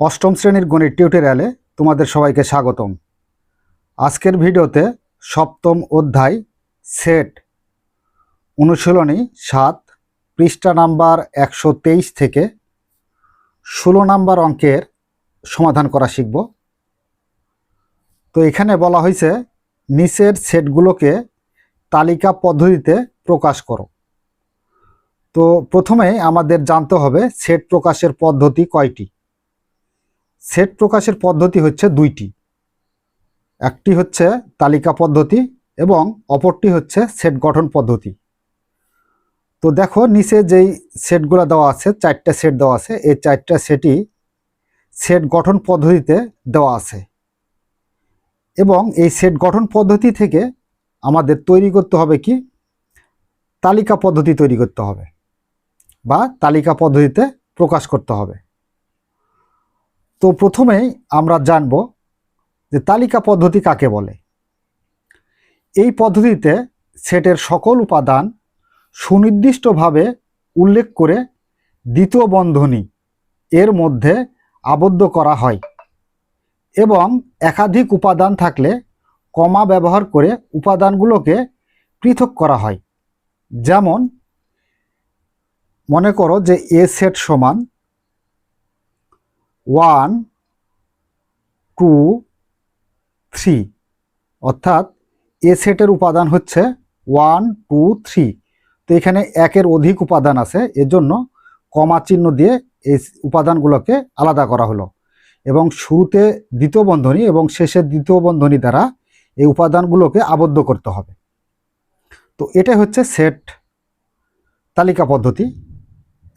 অষ্টম শ্রেণির গণিত টিউটোরিয়ালে তোমাদের সবাইকে স্বাগতম। আজকের ভিডিওতে সপ্তম অধ্যায় সেট অনুশীলনী সাত, পৃষ্ঠা নাম্বার একশো তেইশ থেকে ষোলো নাম্বার অঙ্কের সমাধান করা শিখব। তো এখানে বলা হয়েছে, নিচের সেটগুলোকে তালিকা পদ্ধতিতে প্রকাশ করো। তো প্রথমে আমাদের জানতে হবে সেট প্রকাশের পদ্ধতি কয়টি? সেট প্রকাশের পদ্ধতি হচ্ছে দুইটি। একটি হচ্ছে তালিকা পদ্ধতি এবং অপরটি হচ্ছে সেট গঠন পদ্ধতি। তো দেখো, নিচে যেই সেটগুলো দেওয়া আছে, চারটা সেট দেওয়া আছে, এই চারটা সেটই সেট গঠন পদ্ধতিতে দেওয়া আছে। এবং এই সেট গঠন পদ্ধতি থেকে আমাদের তৈরি করতে হবে কি? তালিকা পদ্ধতি তৈরি করতে হবে বা তালিকা পদ্ধতিতে প্রকাশ করতে হবে। তো প্রথমেই আমরা জানব যে তালিকা পদ্ধতি কাকে বলে? এই পদ্ধতিতে সেটের সকল উপাদান সুনির্দিষ্টভাবে উল্লেখ করে দ্বিতীয় বন্ধনী এর মধ্যে আবদ্ধ করা হয় এবং একাধিক উপাদান থাকলে কমা ব্যবহার করে উপাদানগুলোকে পৃথক করা হয়। যেমন মনে করো যে এ সেট সমান ওয়ান, টু, থ্রি। অর্থাৎ এ সেটের উপাদান হচ্ছে ওয়ান, টু, থ্রি। তো এখানে একের অধিক উপাদান আছে, এজন্য কমা চিহ্ন দিয়ে এই উপাদানগুলোকে আলাদা করা হলো। এবং শুরুতে দ্বিতীয় বন্ধনী এবং শেষের দ্বিতীয় বন্ধনী দ্বারা এই উপাদানগুলোকে আবদ্ধ করতে হবে। তো এটা হচ্ছে সেট তালিকা পদ্ধতি।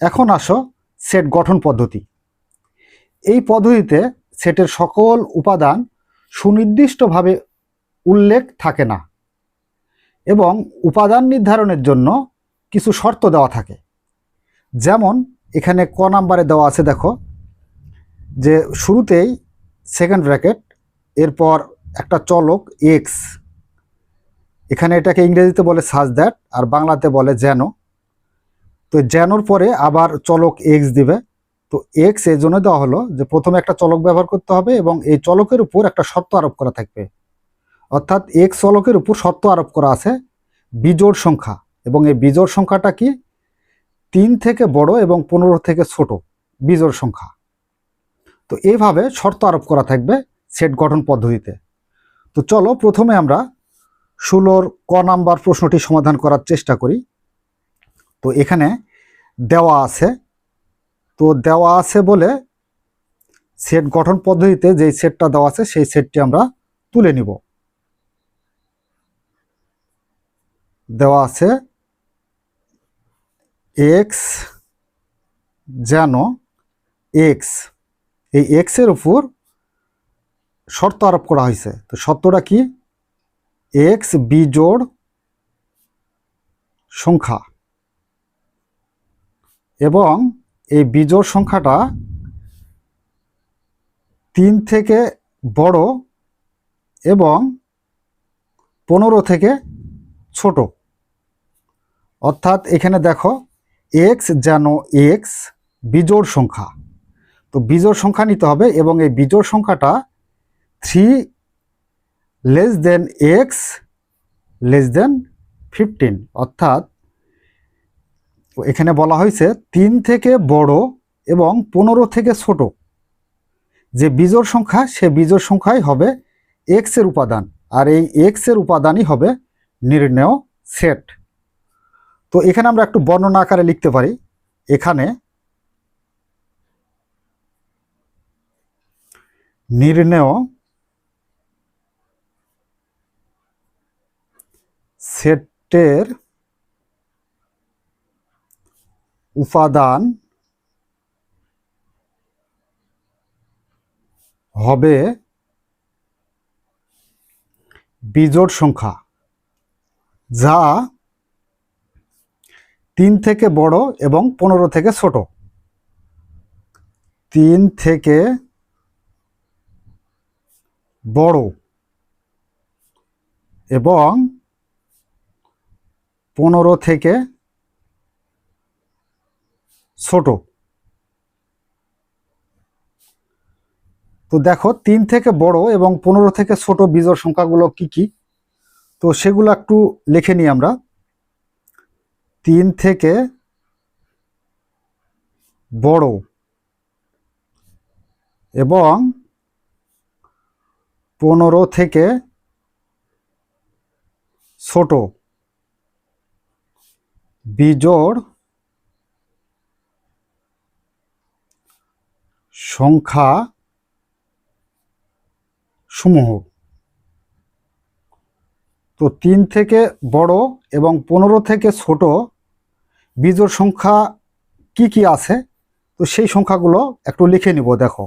এখন আসো সেট গঠন পদ্ধতি। এই পদ্ধতিতে সেটের সকল উপাদান সুনির্দিষ্টভাবে উল্লেখ থাকে না এবং উপাদান নির্ধারণের জন্য কিছু শর্ত দেওয়া থাকে। যেমন এখানে ক নাম্বারে দেওয়া আছে দেখো যে শুরুতেই সেকেন্ড ব্র্যাকেট, এরপর একটা চলক এক্স এখানে এটাকে ইংরেজিতে বলে সাজ দ্যাট আর বাংলাতে বলে যেন। তো যেনর পরে আবার চলক এক্স দিবে। তো এক্স এই জন্য দেওয়া হলো যে প্রথমে একটা চলক ব্যবহার করতে হবে এবং এই চলকের উপর একটা শর্ত আরোপ করা থাকবে। অর্থাৎ এক্স চলকের উপর শর্ত আরোপ করা আছে বিজোড় সংখ্যা এবং এই বিজোড় সংখ্যাটা কি? তিন থেকে বড় এবং পনেরো থেকে ছোট বিজোড় সংখ্যা। তো এইভাবে শর্ত আরোপ করা থাকবে সেট গঠন পদ্ধতিতে। তো চলো প্রথমে আমরা ষোলোর ক নাম্বার প্রশ্নটি সমাধান করার চেষ্টা করি। তো এখানে দেওয়া আছে তো দেওয়া আছে বলে সেট গঠন পদ্ধতিতে যেই সেটটা দেওয়া আছে, সেই সেটটি আমরা তুলে নিব। দেওয়া আছে এক্স যেন এক্স এই এক্সের উপর শর্ত আরোপ করা হয়েছে। তো শর্তটা কি? এক্স বিজোড় সংখ্যা এবং এই বিজোড় সংখ্যাটা তিন থেকে বড় এবং পনেরো থেকে ছোট। অর্থাৎ এখানে দেখো এক্স যেন এক্স বিজোড় সংখ্যা। তো বিজোড় সংখ্যা নিতে হবে এবং এই বিজোড় সংখ্যাটা three less than x less than fifteen অর্থাৎ এখানে বলা হয়েছে তিন থেকে বড় এবং পনেরো থেকে ছোট। যে বিজোড় সংখ্যা, সে বিজোড় সংখ্যাই হবে এক্সের উপাদান। আর এই এক্সের উপাদানই হবে নির্ণেয় সেট। তো এখানে আমরা একটু বর্ণনা আকারে লিখতে পারি। এখানে নির্ণেয় সেটের উপাদান হবে বিজোড় সংখ্যা, যা তিন থেকে বড় এবং পনেরো থেকে ছোট। তিন থেকে বড় এবং পনেরো থেকে ছোট। তো দেখো, তিন থেকে বড় এবং পনেরো থেকে ছোট বিজোড় সংখ্যাগুলো কি কি? তো সেগুলো একটু লিখে নিই আমরা। তিন থেকে বড় এবং পনেরো থেকে ছোট বিজোড় সংখ্যা সমূহ। তো তিন থেকে বড় এবং পনেরো থেকে ছোট বিজোড় সংখ্যা কি কি আছে? তো সেই সংখ্যাগুলো একটু লিখে নিব, দেখো।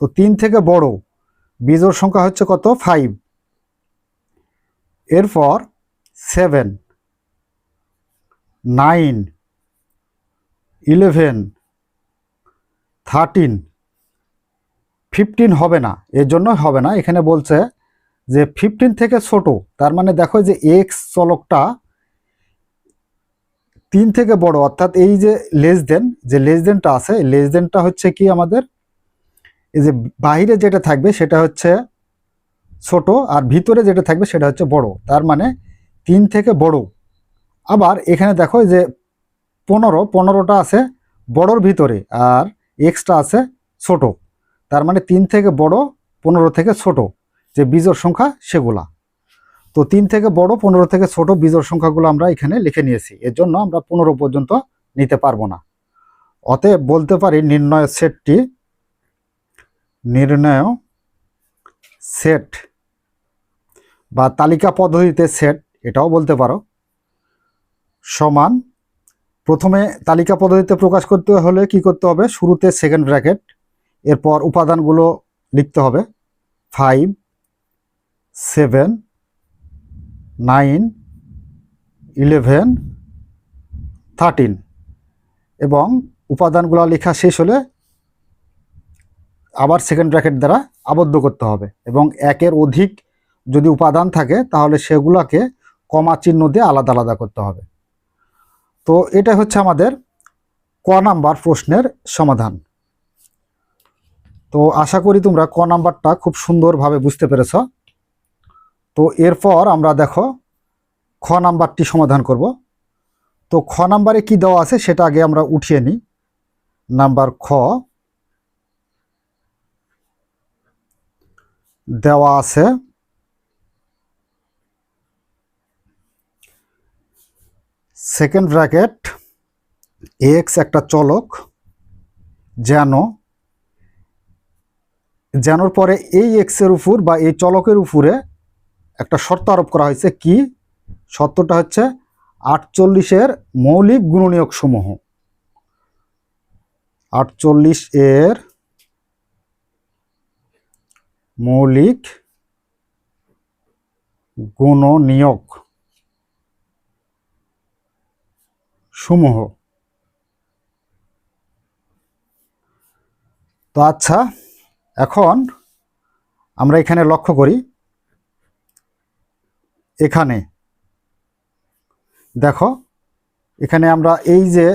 তো তিন থেকে বড় বিজোড় সংখ্যা হচ্ছে কত? ফাইভ এরপর seven nine eleven thirteen fifteen হবে না, এর জন্য হবে না। এখানে বলছে যে ফিফটিন থেকে ছোট, তার মানে দেখো যে এক্স চলকটা তিন থেকে বড়, অর্থাৎ এই যে লেস দেন যে লেস দেনটা আছে লেস দেনটা হচ্ছে কি আমাদের? এই যে বাইরে যেটা থাকবে সেটা হচ্ছে ছোট, আর ভিতরে যেটা থাকবে সেটা হচ্ছে বড়, তার মানে তিন থেকে বড়। আবার এখানে দেখো যে পনেরো, পনেরোটা আছে বড়র ভিতরে, আর এক্সটা আছে ছোট। তার মানে তিন থেকে বড়, পনেরো থেকে ছোট যে বীজর সংখ্যা সেগুলা। তো তিন থেকে বড়, পনেরো থেকে ছোট বীজর সংখ্যাগুলো আমরা এখানে লিখে নিয়েছি। এর জন্য আমরা পনেরো পর্যন্ত নিতে পারব না। অতএব বলতে পারি নির্ণয় সেটটি, নির্ণয় সেট বা তালিকা পদ্ধতিতে সেট, এটাও বলতে পারো। সমান, প্রথমে তালিকা পদ্ধতিতে প্রকাশ করতে হলে কি করতে হবে? শুরুতে সেকেন্ড ব্র্যাকেট এরপর উপাদানগুলো লিখতে হবে। Five seven nine eleven thirteen এবং উপাদানগুলো লেখা শেষ হলে আবার সেকেন্ড ব্র্যাকেট দ্বারা আবদ্ধ করতে হবে এবং একের অধিক যদি উপাদান থাকে তাহলে সেগুলোকে কমা চিহ্ন দিয়ে আলাদা আলাদা করতে হবে। তো এটা হচ্ছে আমাদের ক নাম্বার প্রশ্নের সমাধান। তো আশা করি তোমরা ক নাম্বারটা খুব সুন্দরভাবে বুঝতে পেরেছ। তো এরপর আমরা দেখো খ নাম্বারটি সমাধান করব। তো খ নাম্বারে কি দেওয়া আছে সেটা আগে আমরা উঠিয়ে নিই। নাম্বার খ। দেওয়া আছে সেকেন্ড ব্র্যাকেট এক্স একটা চলক, যেন যেনর পরে এই এক্সের উপর বা এই চলকের উপরে একটা শর্ত আরোপ করা হয়েছে। কি? শর্তটা হচ্ছে আটচল্লিশের মৌলিক গুণনীয়ক সমূহ। আটচল্লিশ এর মৌলিক গুণনীয়ক সমূহ। তো আচ্ছা এখন আমরা এখানে লক্ষ্য করি, এখানে, দেখো, এখানে আমরা এই যে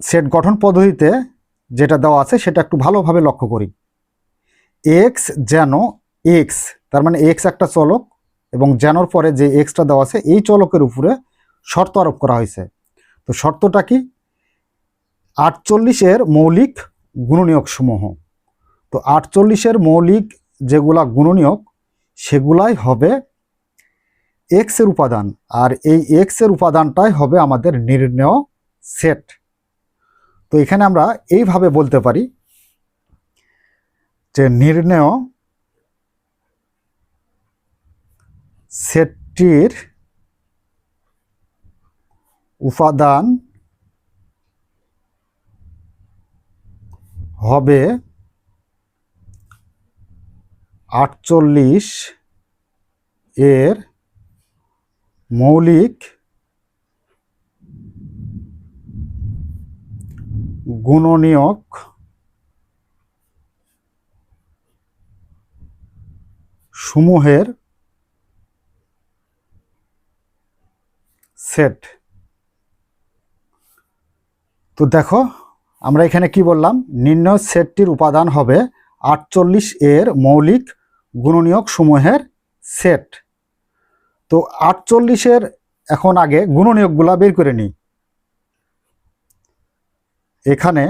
সেট গঠন পদ্ধতিতে যেটা দেওয়া আছে সেটা একটু ভালোভাবে লক্ষ্য করি। এক্স যেন এক্স তার মানে এক্স একটা চলক এবং যেনর পরে যে এক্সটা দেওয়া আছে এই চলকের উপরে শর্ত আরোপ করা হয়েছে। তো শর্তটা কি? আটচল্লিশের মৌলিক গুণনীয়ক সমূহ। তো আটচল্লিশের মৌলিক যেগুলা গুণনীয়ক, সেগুলাই হবে এক্সের উপাদান, আর এই এক্সের উপাদানটাই হবে আমাদের নির্ণয় সেট তো এখানে আমরা এইভাবে বলতে পারি যে নির্ণয় সেটটির উপাদান হবে আটচল্লিশ এর মৌলিক গুণনীয়ক সমূহের সেট। তো দেখো, আমরা এখানে কি বললাম? নির্ণয় সেটটির উপাদান হবে আটচল্লিশ এর মৌলিক গুণনীয়ক সমূহের সেট তো আটচল্লিশের এখন আগে গুণনীয়কগুলা বের করে নিই। এখানে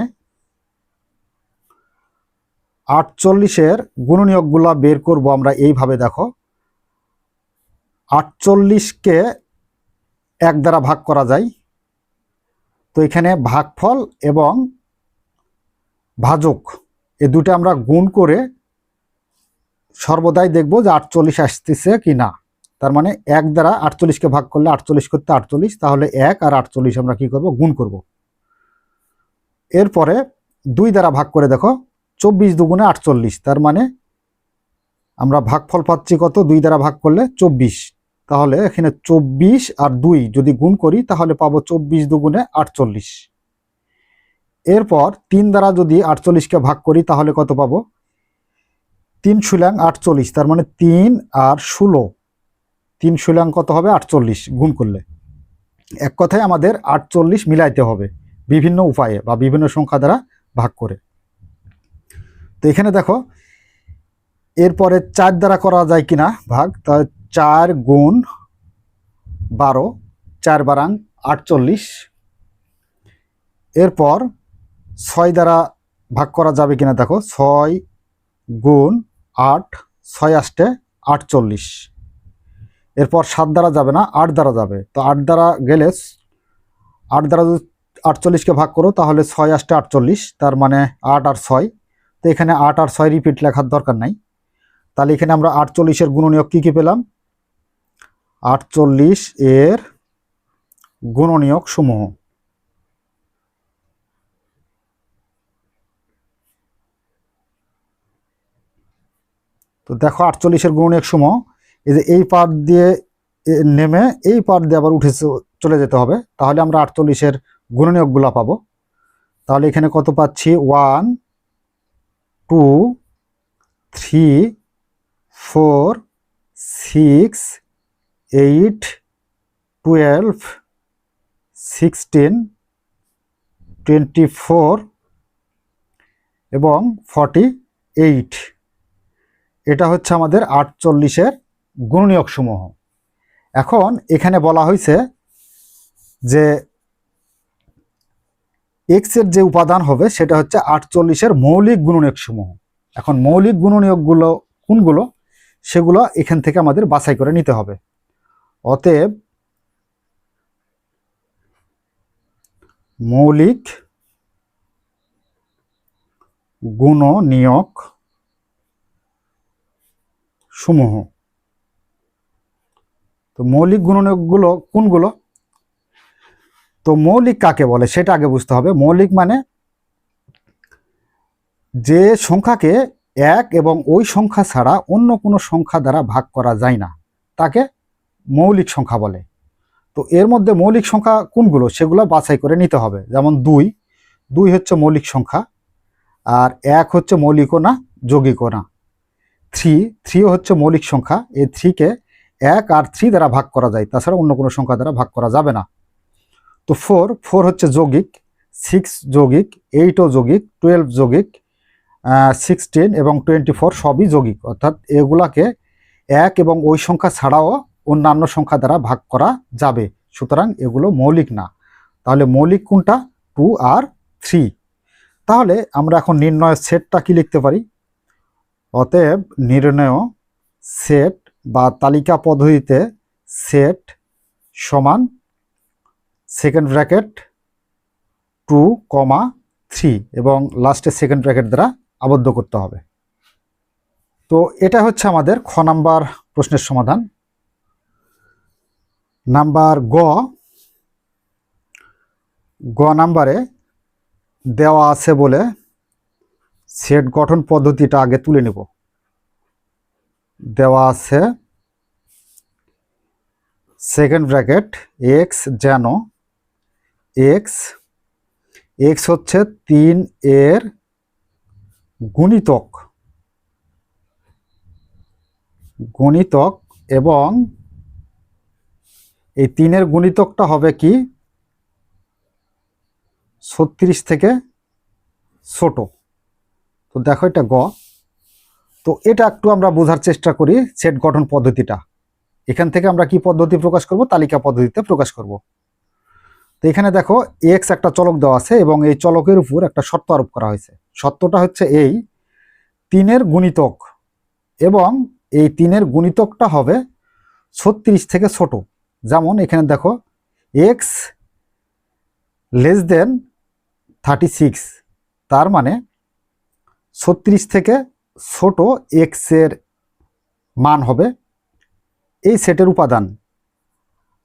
আটচল্লিশের গুণনীয়কগুলা বের করব আমরা এইভাবে, দেখো। আটচল্লিশকে এক দ্বারা ভাগ করা যায়। তো এখানে ভাগফল এবং ভাজক, এ দুটো আমরা গুণ করে সর্বদাই দেখব যে আটচল্লিশ আসতেছে কি না। তার মানে এক দ্বারা আটচল্লিশকে ভাগ করলে আটচল্লিশ করতে আটচল্লিশ, তাহলে এক আর আটচল্লিশ আমরা কি করব? গুণ করব। এরপরে দুই দ্বারা ভাগ করে দেখো, চব্বিশ দুগুণে আটচল্লিশ, তার মানে আমরা ভাগফল পাচ্ছি কত? দুই দ্বারা ভাগ করলে চব্বিশ। তাহলে এখানে চব্বিশ আর দুই যদি গুণ করি, তাহলে পাবো চব্বিশ দুগুণে আটচল্লিশ। এরপর তিন দ্বারা যদি আটচল্লিশকে ভাগ করি, তাহলে কত পাবো? তিন শুলাং আটচল্লিশ, তার মানে তিন আর ষোলো। তিন শুলাং কত হবে? আটচল্লিশ, গুণ করলে। এক কথায় আমাদের আটচল্লিশ মিলাইতে হবে বিভিন্ন উপায়ে বা বিভিন্ন সংখ্যা দ্বারা ভাগ করে। তো এখানে দেখো, এরপরে চার দ্বারা করা যায় কিনা ভাগ? তা চার গুণ বারো, চার বারাং আটচল্লিশ। এরপর ছয় দ্বারা ভাগ করা যাবে কিনা দেখো, ছয় গুণ আট, ছয় আষ্টে আটচল্লিশ। এরপর সাত দ্বারা যাবে না, আট দ্বারা যাবে। তো আট দ্বারা গেলে আট দ্বারা যদি আটচল্লিশকে ভাগ করো, তাহলে ছয় আষ্টে আটচল্লিশ, তার মানে আট আর ছয়। তো এখানে আট আর ছয় রিপিট লেখার দরকার নাই। তাহলে এখানে আমরা আটচল্লিশের গুণনীয়ক কী কী পেলাম? আটচল্লিশ এর গুণনীয়ক সমূহ। তো দেখো আটচল্লিশের গুণনীয়ক সমূহ এই যে এই পার্ট দিয়ে নেমে এই পার্ট দিয়ে আবার উঠে চলে যেতে হবে। তাহলে আমরা আটচল্লিশের গুণনীয়কগুলো পাবো। তাহলে এখানে কত পাচ্ছি? One, two, three, four, six, eight, twelve, sixteen twenty four এবং ফর্টি এইট। এটা হচ্ছে আমাদের আটচল্লিশের গুণনীয়ক সমূহ এখন এখানে বলা হয়েছে যে এক্সের যে উপাদান হবে সেটা হচ্ছে আটচল্লিশের মৌলিক গুণনীয়ক সমূহ এখন মৌলিক গুণনীয়কগুলো কোনগুলো? সেগুলো এখান থেকে আমাদের বাছাই করে নিতে হবে। অতএব মৌলিক গুণনীয়ক সমূহ। তো মৌলিক গুণনীয়কগুলো কোনগুলো? তো মৌলিক কাকে বলে? সেটা আগে বুঝতে হবে। মৌলিক মানে যে সংখ্যাকে এক এবং ওই সংখ্যা ছাড়া অন্য কোনো সংখ্যা দ্বারা ভাগ করা যায় না। তাকে মৌলিক সংখ্যা বলে। তো এর মধ্যে মৌলিক সংখ্যা কোনগুলো? সেগুলো বাছাই করে নিতে হবে। যেমন দুই। দুই হচ্ছে মৌলিক সংখ্যা। আর এক হচ্ছে মৌলিকও না যৌগিকও না। থ্রি, থ্রিও হচ্ছে মৌলিক সংখ্যা। এই থ্রিকে এক আর থ্রি দ্বারা ভাগ করা যায়। তাছাড়া অন্য কোনো সংখ্যা দ্বারা ভাগ করা যাবে না। তো ফোর ফোর হচ্ছে যৌগিক, সিক্স যৌগিক, এইটও যৌগিক, টুয়েলভ যৌগিক সিক্সটিন এবং টোয়েন্টি ফোর সবই যৌগিক। অর্থাৎ এগুলাকে এক এবং ওই সংখ্যা ছাড়াও অন্যান্য সংখ্যা দ্বারা ভাগ করা যাবে। সুতরাং এগুলো মৌলিক না। তাহলে মৌলিক কোনটা? টু আর থ্রি। তাহলে আমরা এখন নির্ণয়ের সেটটা কি লিখতে পারি? অতএব নির্ণয় সেট বা তালিকা পদ্ধতিতে সেট সমান second bracket two comma three এবং লাস্টে সেকেন্ড ব্র্যাকেট দ্বারা আবদ্ধ করতে হবে। তো এটা হচ্ছে আমাদের খ নাম্বার প্রশ্নের সমাধান। নাম্বার গ গ নাম্বারে দেওয়া আছে বলে সেট গঠন পদ্ধতিটা আগে তুলে নেব। দেওয়া আছে সেকেন্ড ব্র্যাকেট এক্স যেন এক্স এক্স হচ্ছে তিন এর গুণিতক। গুণিতক এবং এই তিনের গুণিতকটা হবে কি? ছত্রিশ থেকে ছোট। তো দেখো এটা গ। তো এটা একটু আমরা বোঝার চেষ্টা করি সেট গঠন পদ্ধতিটা। এখান থেকে আমরা কি পদ্ধতি প্রকাশ করব? তালিকা পদ্ধতিতে প্রকাশ করব। তো এখানে দেখো এক্স একটা চলক দেওয়া আছে এবং এই চলকের উপর একটা শর্ত আরোপ করা হয়েছে। শর্তটা হচ্ছে এই, তিনের গুণিতক এবং এই তিনের গুণিতকটা হবে ছত্রিশ থেকে ছোট। যেমন এখানে দেখো x less than thirty six তার মানে ছত্রিশ থেকে ছোট এক্সের মান হবে এই সেটের উপাদান।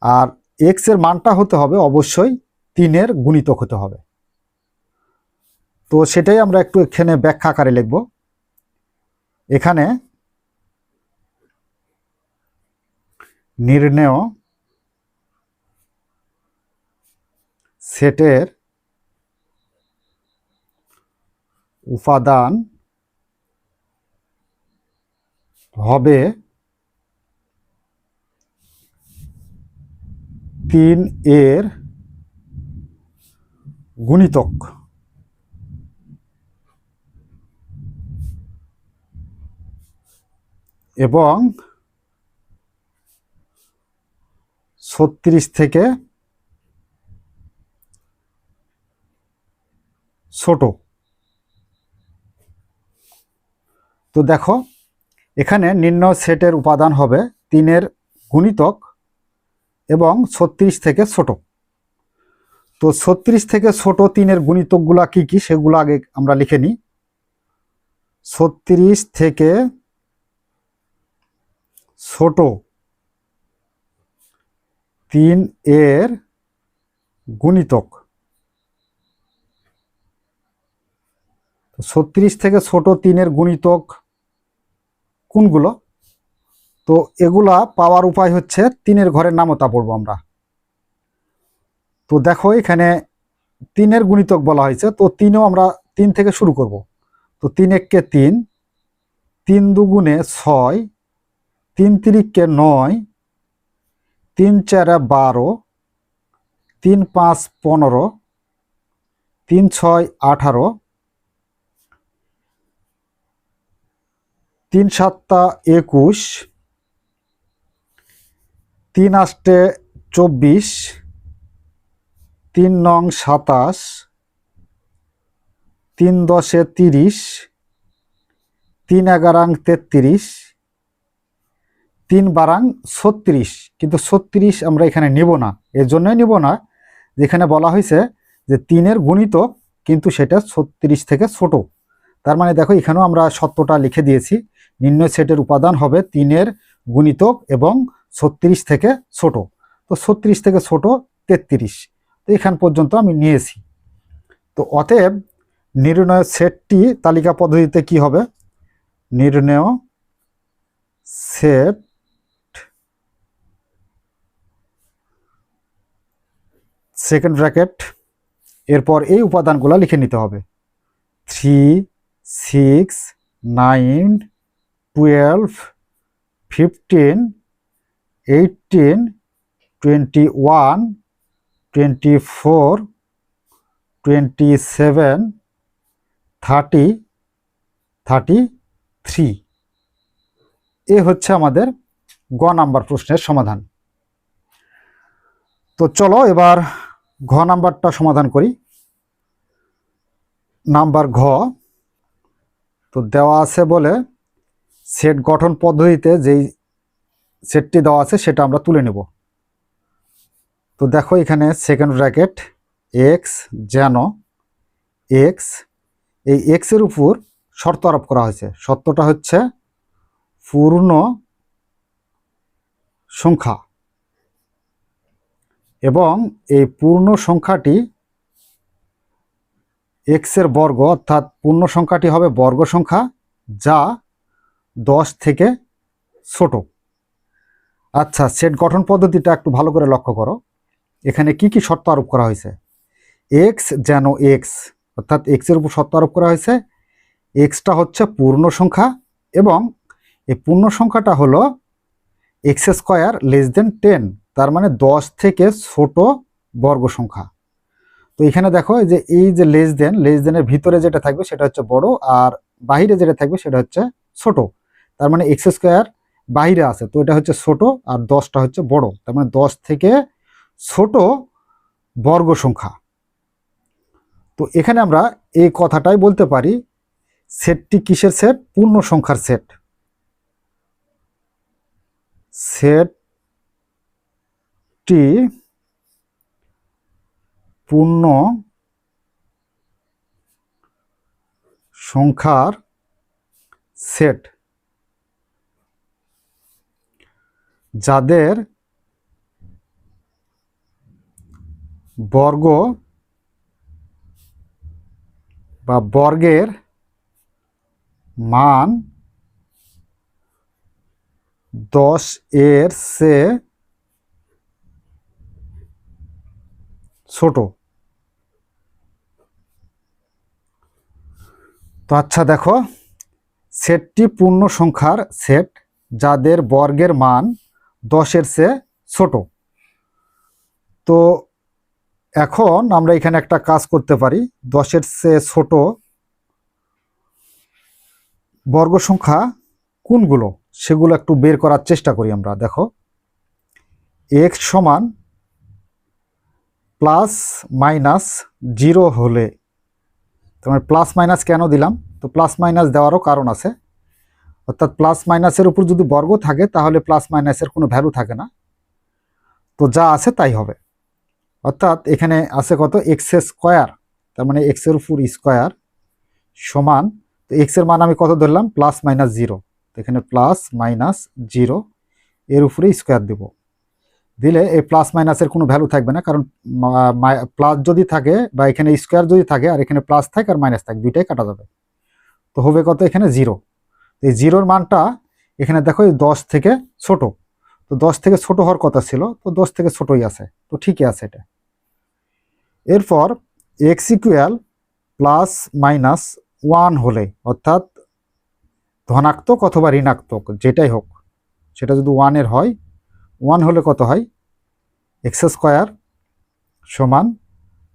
আর এক্সের মানটা হতে হবে অবশ্যই তিনের গুণিতক হতে হবে। তো সেটাই আমরা একটু এখানে ব্যাখ্যা আকারে লিখব। এখানে নির্ণেয় সেটের উপাদান হবে তিন এর গুণিতক। এবং ছত্রিশ থেকে ছোট। তো দেখো, এখানে নির্ণয় সেটের উপাদান হবে তিনের গুণিতক এবং ছত্রিশ থেকে ছোট। তো ছত্রিশ থেকে ছোট তিনের গুণিতকগুলা কি কি সেগুলো আগে আমরা লিখে নিই। ছত্রিশ থেকে ছোট তিন এর গুণিতক। ছত্রিশ থেকে ছোট তিনের গুণিতক কোনগুলো? তো এগুলা পাওয়ার উপায় হচ্ছে তিনের ঘরের নামতা পড়ব আমরা। তো দেখো এখানে তিনের গুণিতক বলা হয়েছে, তো তিনও আমরা তিন থেকে শুরু করব। তো তিন এককে তিন তিন দুগুণে ছয়, তিন তিরিককে নয়, তিন চারে বারো, তিন পাঁচ পনেরো, তিন ছয় আঠারো তিন সাতটা একুশ, তিন আষ্টে চব্বিশ, তিন নং সাতাশ, তিন দশে তিরিশ, তিন এগারাং তেত্রিশ, তিন বারাং ছত্রিশ। কিন্তু ছত্রিশ আমরা এখানে নিব না। এর জন্যই নিব না। যেখানে বলা হয়েছে যে তিনের গুণিতক কিন্তু সেটা ছত্রিশ থেকে ছোট। তার মানে দেখো এখানেও আমরা সত্যটা লিখে দিয়েছি। নির্ণয় সেটের উপাদান হবে তিনের গুণিতক এবং ছত্রিশ থেকে ছোট। তো ছত্রিশ থেকে ছোট তেত্রিশ। তো এখান পর্যন্ত আমি নিয়েছি। তো অতএব নির্ণয় সেটটি তালিকা পদ্ধতিতে কি হবে? নির্ণয় সেট সেকেন্ড ব্র্যাকেট এরপর এই উপাদানগুলো লিখে নিতে হবে। Three six nine twelve fifteen eighteen twenty one twenty four twenty seven thirty thirty three এ হচ্ছে আমাদের গ নাম্বার প্রশ্নের সমাধান। তো চলো এবার ঘ নাম্বারটা সমাধান করি। নাম্বার ঘ। তো দেওয়া আছে বলে সেট গঠন পদ্ধতিতে যেই সেটটি দেওয়া আছে, সেটা আমরা তুলে নেব। তো দেখো এখানে সেকেন্ড ব্র্যাকেট এক্স যেন এক্স এই এক্সের উপর শর্ত আরোপ করা হয়েছে। শর্তটা হচ্ছে পূর্ণ সংখ্যা এবং এই পূর্ণ সংখ্যাটি এক্সের বর্গ, অর্থাৎ পূর্ণ সংখ্যাটি হবে বর্গ সংখ্যা যা দশ থেকে ছোট। আচ্ছা সেট গঠন পদ্ধতিটা একটু ভালো করে লক্ষ্য করো। এখানে কি কি শর্ত আরোপ করা হয়েছে? এক্স যেন এক্স অর্থাৎ এক্সের উপর শর্ত আরোপ করা হয়েছে। এক্সটা হচ্ছে পূর্ণ সংখ্যা এবং এই পূর্ণ সংখ্যাটা হলো x square less than ten তার মানে দশ থেকে ছোট বর্গ সংখ্যা। তো এখানে দেখো যে এই যে লেস দেন লেস দেনের ভিতরে যেটা থাকবে সেটা হচ্ছে বড় আর বাহিরে যেটা থাকবে সেটা হচ্ছে ছোট। তার মানে এক্স স্কোয়ার বাইরে আছে, তো এটা হচ্ছে ছোট আর দশটা হচ্ছে বড়। তার মানে দশ থেকে ছোট বর্গ সংখ্যা। তো এখানে আমরা এই কথাটাই বলতে পারি, সেটটি কিসের সেট? পূর্ণ সংখ্যার সেট। সেটটি পূর্ণ সংখ্যার সেট। যাদের বর্গ বা বর্গের মান দশ এর সে ছোট। তো আচ্ছা দেখো, সেটটি পূর্ণ সংখ্যার সেট যাদের বর্গের মান দশের চেয়ে ছোট। তো এখন আমরা এখানে একটা কাজ করতে পারি। দশের চেয়ে ছোট বর্গ সংখ্যা কোনগুলো? সেগুলো একটু বের করার চেষ্টা করি আমরা, দেখো। এক্স সমান প্লাস মাইনাস জিরো হলে তোমার প্লাস মাইনাস কেন দিলাম? তো প্লাস মাইনাস দেওয়ারও কারণ আছে। অর্থাৎ প্লাস মাইনাসের উপর যদি বর্গ থাকে, তাহলে প্লাস মাইনাসের কোনো ভ্যালু থাকে না। তো যা আছে তাই হবে। অর্থাৎ এখানে আছে কত? এক্স স্কোয়ার তার মানে এক্সের উপর স্কোয়ার সমান, তো এক্সের মান আমি কত ধরলাম? প্লাস মাইনাস জিরো তো এখানে প্লাস মাইনাস জিরো এর উপরে স্কোয়ার দেব। দিলে এই প্লাস মাইনাসের কোনো ভ্যালু থাকবে না, কারণ প্লাস যদি থাকে বা এখানে স্কোয়ার যদি থাকে, আর এখানে প্লাস থাকে আর মাইনাস থাকে, দুইটাই কাটা যাবে। তো হবে কত? এখানে জিরো এই জিরোর মানটা এখানে দেখো এই দশ থেকে ছোট। তো দশ থেকে ছোট হওয়ার কথা ছিল, তো দশ থেকে ছোটই আছে। তো ঠিকই আছে এটা। এরপর x equal plus minus one হলে, অর্থাৎ ধনাত্মক অথবা ঋণাত্মক, যেটাই হোক, সেটা যদি ওয়ানের হয় ওয়ান হলে কত হয়? এক্স স্কোয়ার সমান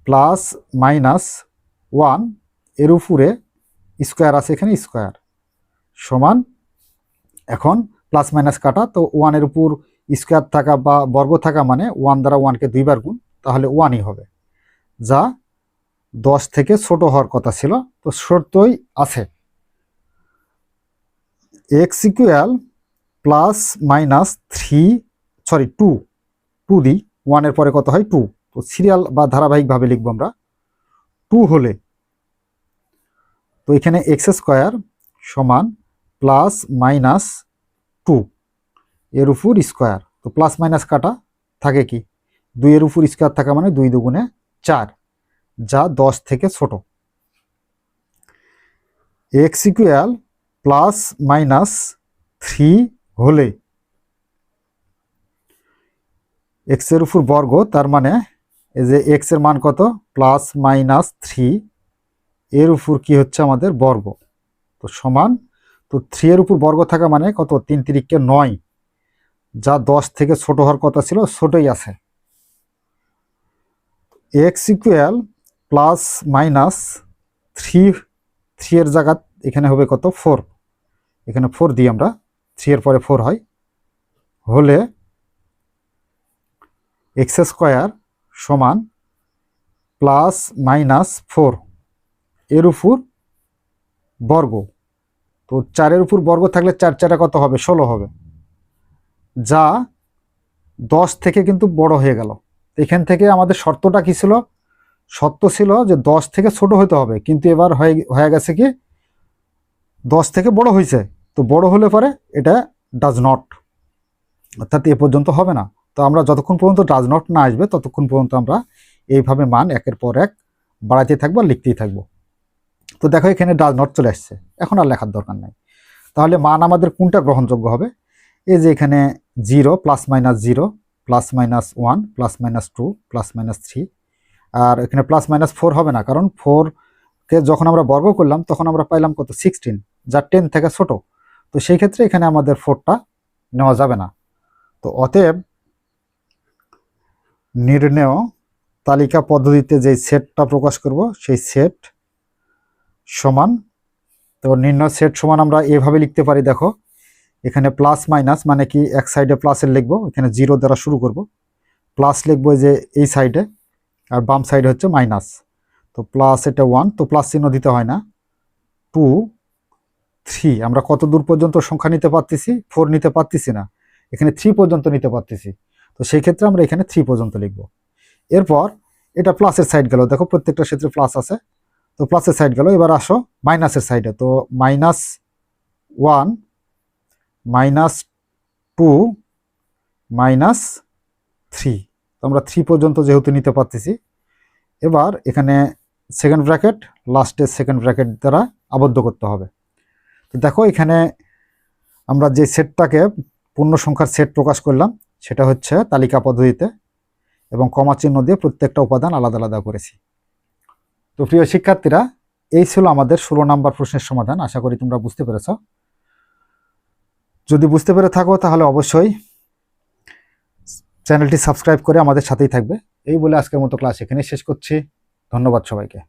প্লাস মাইনাস ওয়ানের উপরে স্কোয়ার আছে এখানে স্কোয়ার সমান, এখন প্লাস মাইনাস কাটা, তো ওয়ানের উপর স্কোয়ার থাকা বা বর্গ থাকা মানে ওয়ান দ্বারা ওয়ানকে দুইবার গুণ, তাহলে ওয়ানই হবে। যা দশ থেকে ছোট হওয়ার কথা ছিল, তো শর্তই আছে। X equal plus minus three sorry two two দিই ওয়ানের পরে কত হয়? টু তো সিরিয়াল বা ধারাবাহিকভাবে লিখব আমরা। টু হলে, তো এখানে এক্স স্কোয়ার সমান প্লাস মাইনাস টু এর উপর স্কোয়ার তো প্লাস মাইনাস কাটা থাকে কি? দুইয়ের উপর স্কোয়ার থাকা মানে দুই দুগুণে চার, যা দশ থেকে ছোট। X equal plus minus three হলে এক্সের উপর বর্গ, তার মানে এই যে এক্সের মান কত? প্লাস মাইনাস থ্রি এর উপর কি হচ্ছে আমাদের বর্গ। তো সমান তো থ্রি এর উপর বর্গ থাকা মানে কত? তিন তিরিককে নয়। যা দশ থেকে ছোট হওয়ার কথা ছিল, ছোটই আছে। X equal plus minus three three এর জায়গা এখানে হবে কত? ফোর এখানে ফোর দিই আমরা। থ্রি এর পরে ফোর হয়। হলে এক্স স্কোয়ার সমান প্লাস মাইনাস ফোর এর উপর বর্গ। তো চারের উপর বর্গ থাকলে চার চারে কত হবে? ষোলো হবে। যা দশ থেকে কিন্তু বড় হয়ে গেল। এখান থেকে আমাদের শর্তটা কি ছিল? শর্ত ছিল যে দশ থেকে ছোট হতে হবে। কিন্তু এবার হয়ে হয়ে গেছে কি? দশ থেকে বড় হয়েছে। তো বড় হলে পরে এটা ডাজ নট অর্থাৎ এ পর্যন্ত হবে না। তো আমরা যতক্ষণ পর্যন্ত ডাজ নট না আসবে, ততক্ষণ পর্যন্ত আমরা এইভাবে মান একের পর এক বাড়াইতে থাকব আর লিখতেই থাকব। তো দেখো এখানে ডাজ নট চলে আসছে। এখন আর লেখার দরকার নাই। তাহলে মান আমাদের কোনটা গ্রহণযোগ্য হবে? এই যে এখানে zero, plus minus zero, plus minus one, plus minus two, plus minus three. আর এখানে প্লাস মাইনাস ফোর হবে না, কারণ ফোরকে যখন আমরা বর্গ করলাম, তখন আমরা পাইলাম কত? সিক্সটিন যা টেন থেকে ছোট। তো সেই ক্ষেত্রে এখানে আমাদের ফোরটা নেওয়া যাবে না। তো অতএব নির্ণেয়, তালিকা পদ্ধতিতে যে সেটটা প্রকাশ করব, সেই সেট সমান। তো নির্ণয় সেট সমান আমরা এভাবে লিখতে পারি, দেখো। এখানে প্লাস মাইনাস মানে কি, এক সাইডে প্লাসের লিখব, এখানে জিরো দ্বারা শুরু করব। প্লাস লিখব যে এই সাইডে আর বাম সাইডে হচ্ছে মাইনাস তো প্লাস এটা ওয়ান তো প্লাস চিহ্ন দিতে হয় না। টু থ্রি আমরা কত দূর পর্যন্ত সংখ্যা নিতে পারতেছি? ফোর নিতে পারতেছি না। এখানে থ্রি পর্যন্ত নিতে পারতেছি। তো সেই ক্ষেত্রে আমরা এখানে থ্রি পর্যন্ত লিখব। এরপর এটা প্লাসের সাইড গেল। দেখো প্রত্যেকটা ক্ষেত্রে প্লাস আছে। তো প্লাসের সাইড গেল, এবার আসো মাইনাসের সাইডে তো minus one minus two minus three তো আমরা থ্রি পর্যন্ত যেহেতু নিতে পারতেছি, এবার এখানে সেকেন্ড ব্র্যাকেট লাস্টের সেকেন্ড ব্র্যাকেট দ্বারা আবদ্ধ করতে হবে। তো দেখো এখানে আমরা যে সেটটাকে পূর্ণ সংখ্যার সেট প্রকাশ করলাম, সেটা হচ্ছে তালিকা পদ্ধতিতে এবং কমা চিহ্ন দিয়ে প্রত্যেকটা উপাদান আলাদা আলাদা করেছি। তো প্রিয় শিক্ষার্থীরা, এই ছিল আমাদের ষোলো নম্বর প্রশ্নের সমাধান, আশা করি তোমরা বুঝতে পেরেছ। যদি বুঝতে পেরে থাকো, তাহলে অবশ্যই চ্যানেলটি সাবস্ক্রাইব করে আমাদের সাথেই থাকবে। এই বলে আজকের মতো ক্লাস এখানে শেষ করছি। ধন্যবাদ সবাইকে।